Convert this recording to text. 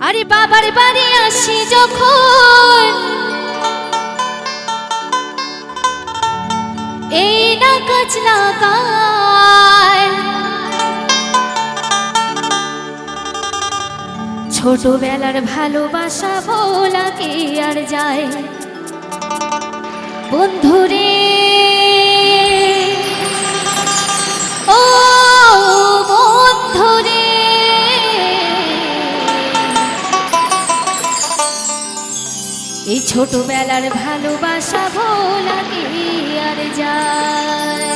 আরে বাবার বাড়ি আসি যখন। এই না কাজ ছোটবেলার ভালোবাসা বলা কে আর যায়। বন্ধুরে ছোটবেলার ভালোবাসা ভোলা কি আর যায়।